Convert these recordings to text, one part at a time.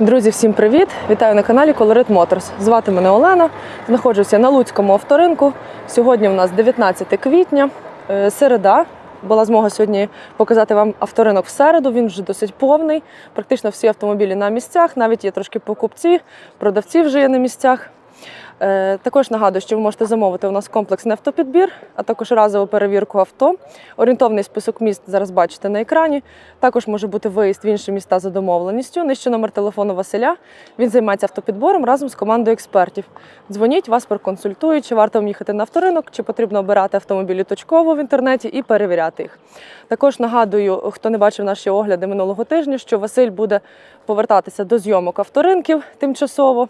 Друзі, всім привіт! Вітаю на каналі Colorit Motors. Звати мене Олена. Знаходжуся на Луцькому авторинку. Сьогодні у нас 19 квітня, е, середа. Була змога сьогодні показати вам авторинок в середу. Він вже досить повний. Практично всі автомобілі на місцях. Навіть є трошки покупці, продавці вже є на місцях. Е, Також нагадую, що ви можете замовити у нас комплексний автопідбір, а також разову перевірку авто. Орієнтовний список міст зараз бачите на екрані. Також може бути виїзд в інші міста за домовленістю. Нижче номер телефону Василя. Він займається автопідбором разом з командою експертів. Дзвоніть, вас проконсультують, чи варто вам їхати на авторинок, чи потрібно обирати автомобілі точково в інтернеті і перевіряти їх. Також нагадую, хто не бачив наші огляди минулого тижня, що Василь буде повертатися до зйомок авторинків тимчасово.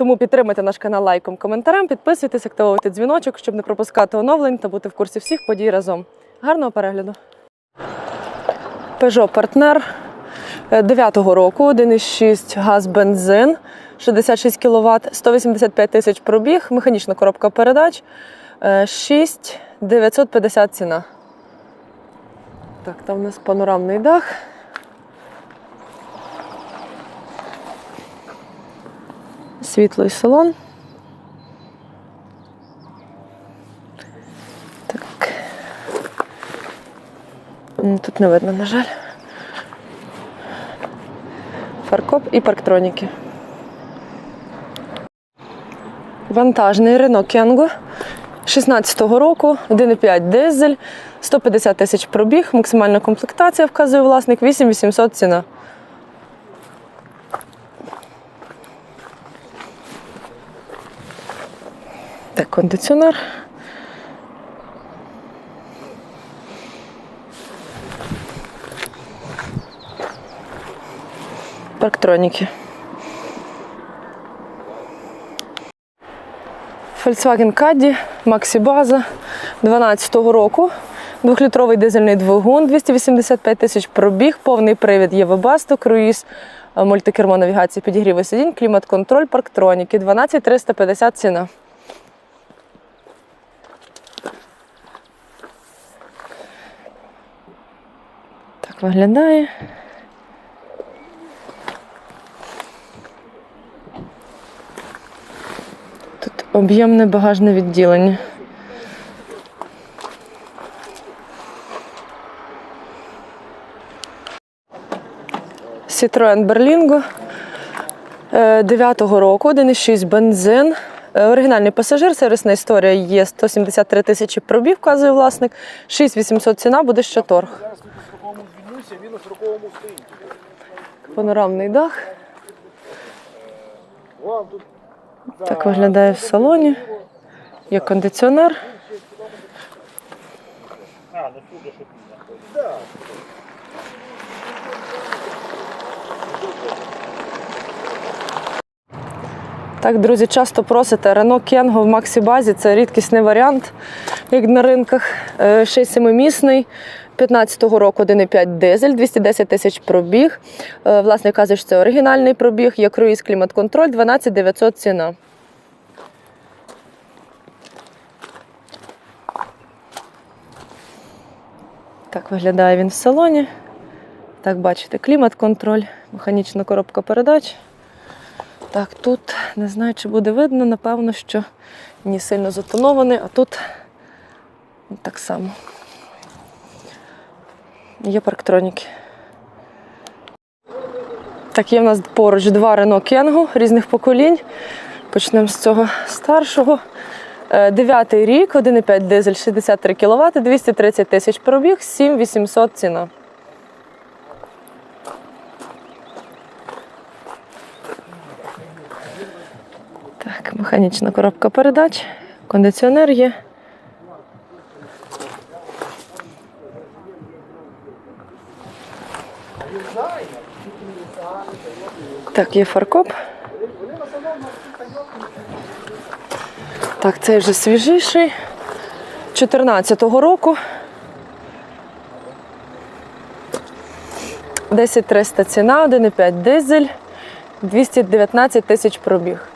Тому підтримайте наш канал лайком, коментарем, підписуйтесь, активуйте дзвіночок, щоб не пропускати оновлень та бути в курсі всіх подій разом. Гарного перегляду! Peugeot Partner 9-го року, 1,6 газ бензин, 66 кВт, 185 тисяч пробіг, механічна коробка передач, 6 950 ціна. Так, там у нас панорамний дах. Світлий салон. Так. Тут не видно, на жаль. Фаркоп і парктроніки. Вантажний Renault Kangoo 16-го року, 1,5 дизель, 150 тисяч пробіг, максимальна комплектація, вказує власник, 8800 ціна. Так, кондиціонер. Парктроніки. Volkswagen Caddy, Maxi База 12-го року. Двохлітровий дизельний двигун, 285 тисяч пробіг, повний привід є Webasto, круїз, мультикермо навігація, підігріви сидінь, клімат-контроль, парктроніки, 12 350 ціна. Виглядає. Тут об'ємне багажне відділення. Citroen Berlingo 9-го року, 1,6 бензин. Е, Оригінальний пасажир, сервісна історія є 173 тисячі пробіг, вказує власник. 6800 ціна, буде ще торг. Зараз в такому звільнюся, він 40-му стоїть. Панорамний дах. Так виглядає в салоні. Є кондиціонер. Так, друзі, часто просите Renault Kangoo в Максі Базі. Це рідкісний варіант, як на ринках. Е, Ще й семимісний. 15-го року 1,5 дизель, 210 тисяч пробіг. Е, Власне каже, що це оригінальний пробіг, є круїз клімат-контроль, 12 900 ціна. Так виглядає він в салоні. Так, бачите, клімат-контроль, механічна коробка передач. Так, тут не знаю, чи буде видно, напевно, що не сильно затонований, а тут так само. Є парктроніки. Так, є в нас поруч два Renault Kangoo різних поколінь. Почнемо з цього старшого. Е, Дев'ятий рік, 1,5 дизель, 63 кВт, 230 тисяч пробіг, 7800 ціна. Механічна коробка передач, кондиціонер є. Так, є фаркоп. Так, цей вже свіжіший. 14-го року. 10 300 ціна, 1,5 дизель, 219 тисяч пробіг.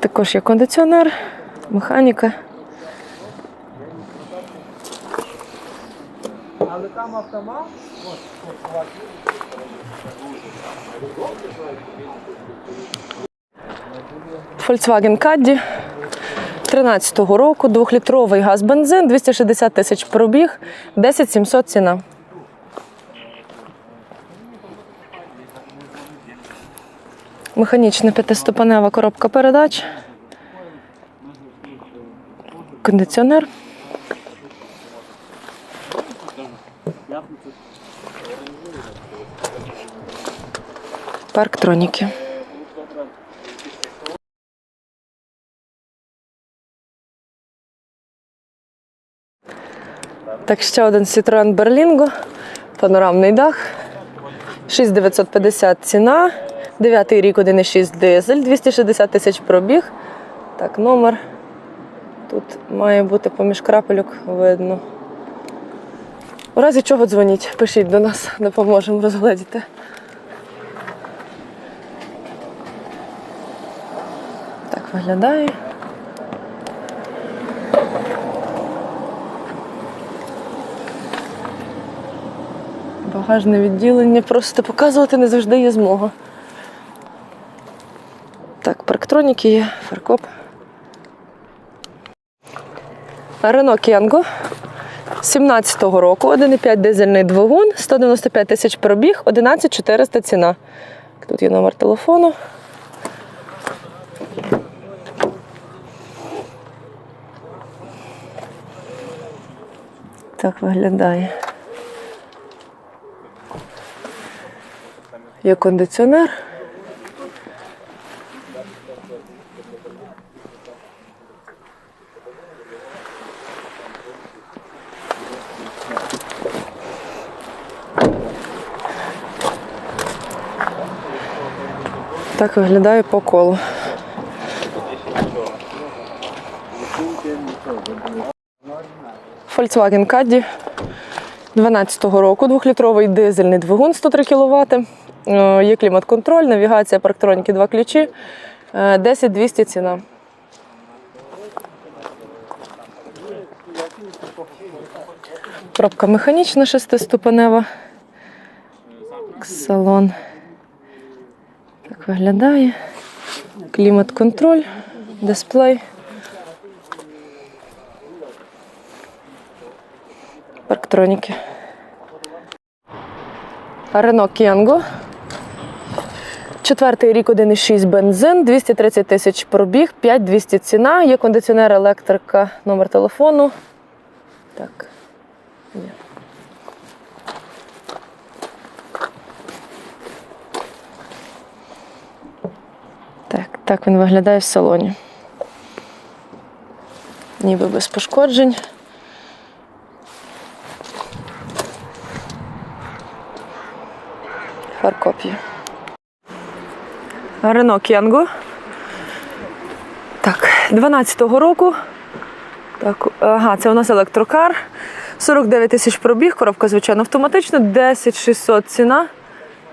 Також є кондиціонер, механіка. Але там автомат. Volkswagen Caddy 13-го року, 2-літровий газ бензин, 260 тисяч пробіг, 10 700 ціна. Механічна п'ятиступенева коробка передач. Кондиціонер. Парктроніки. Так, ще один Citroen Berlingo, панорамний дах. 6950 ціна, 9 рік 1,6 дизель, 260 тисяч пробіг. Так, номер. Тут має бути поміж крапельок видно. У разі чого дзвоніть, пишіть до нас, допоможемо розгледіти. Так виглядає. Багажне відділення просто показувати не завжди є змога. Так, парктроніки є, фаркоп. Рено Кенго 17-го року, 1,5 дизельний двигун, 195 тисяч пробіг, 11 400 ціна. Тут є номер телефону. Так виглядає. Є кондиціонер. Так виглядає по колу. Volkswagen Caddy 12-го року, двохлітровий дизельний двигун 103 кВт. Е, Є клімат-контроль, навігація, парктроніки, два ключі. Е, 10 200 ціна. Пробка механічна, шестиступенева. Салон. Так виглядає. Клімат-контроль, дисплей. Парктроніки. Рено Кенго. Четвертий рік 1,6 бензин, 230 тисяч пробіг, 5200 ціна. Є кондиціонер, електрика, номер телефону. Так. Ні. Так, він виглядає в салоні. Ніби без пошкоджень. Фаркоп'є. Рено Кенго. Так, 12-го року. Так, ага, це у нас електрокар. 49 тисяч пробіг, коробка, звичайно, автоматична, 10 600 ціна.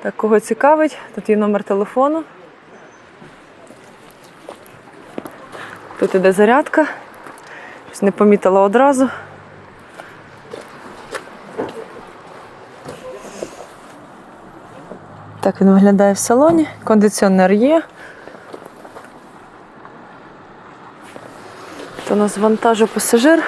Так, кого цікавить, тут є номер телефону. Тут іде зарядка. Щось Не помітила одразу. Так він виглядає в салоні. Кондиціонер є. Це у нас вантажопасажир.